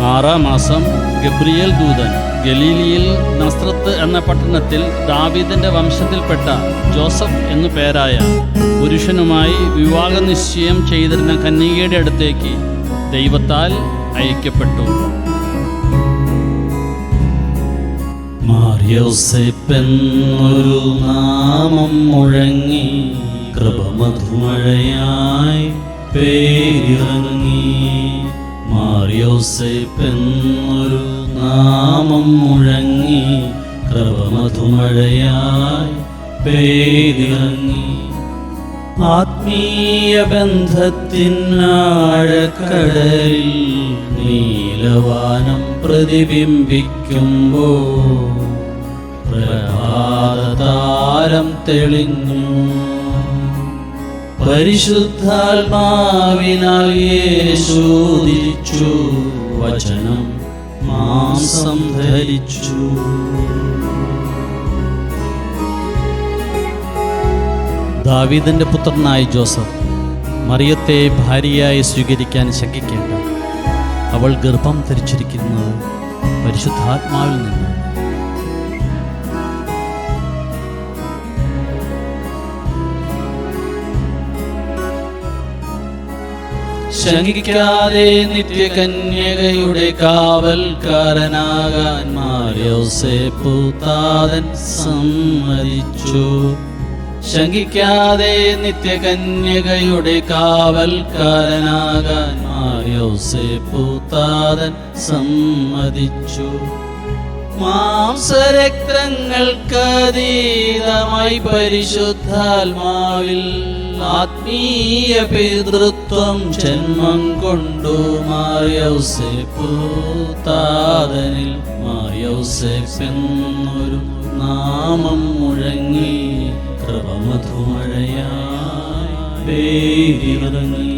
ആറാം മാസം ഗബ്രിയേൽ ദൂതൻ ഗലീലിയിൽ നസ്രത്ത് എന്ന പട്ടണത്തിൽ ദാവീദിന്റെ വംശത്തിൽപ്പെട്ട ജോസഫ് എന്നു പേരായ പുരുഷനുമായി വിവാഹ നിശ്ചയം ചെയ്തിരുന്ന കന്യകയുടെ അടുത്തേക്ക് ദൈവത്താൽ അയക്കപ്പെട്ടു. മാറിയോസെപ്പെന്നൊരു നാമം മുഴങ്ങി കൃപമധുമഴയായി പേരിറങ്ങി. മാറിയോസെപ്പെന്നൊരു നാമം മുഴങ്ങി കൃപമധുമഴയായി പേതിറങ്ങി ആത്മീയ ബന്ധത്തിനാഴക്കടലിൽ നീലവാനം പ്രതിബിംബിക്കുമ്പോൾ പ്രഭാതതാരം തെളിഞ്ഞു. പരിശുദ്ധാത്മാവിനാൽ യേശോദിച്ചു വചനം മാംസം ധരിച്ചു. ദാവീദിന്റെ പുത്രനായ ജോസഫ് മറിയത്തെ ഭാര്യയായി സ്വീകരിക്കാൻ ശങ്കിക്കേണ്ട. അവൾ ഗർഭം ധരിച്ചിരിക്കുന്നത് പരിശുദ്ധാത്മാവിൽ നിന്ന്. ശങ്കിക്കാതെ നിത്യകന്യകയുടെ കാവൽക്കാരനാകാൻ മാറിയോസേപ്പു താതൻ സമ്മതിച്ചു. ശങ്കിക്കാതെ നിത്യകന്യകയുടെ കാവൽക്കാരനാകാൻ മാറിയോസേപ്പു താതൻ സമ്മതിച്ചു. മാംസരക്തങ്ങൾക്കതീതമായി പരിശുദ്ധാത്മാവിൽ ആത്മീയ പിതൃത്വം ജന്മം കൊണ്ടു മായൗസെപ്പൂത്താതനിൽ മായൗസെപ്പെന്നൊരു നാമം മുഴങ്ങി കൃപമധുമഴയായി പേരിറങ്ങി.